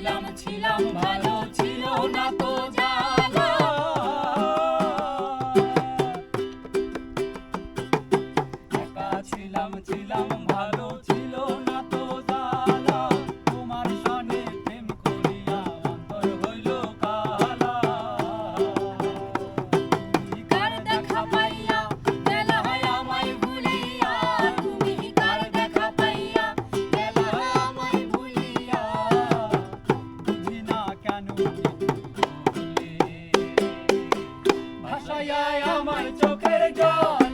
ছিলাম ছিলাম ভালো ছিল না তো জ্বালা। একা ছিলাম ছিলাম ভালো ছিল না তো God.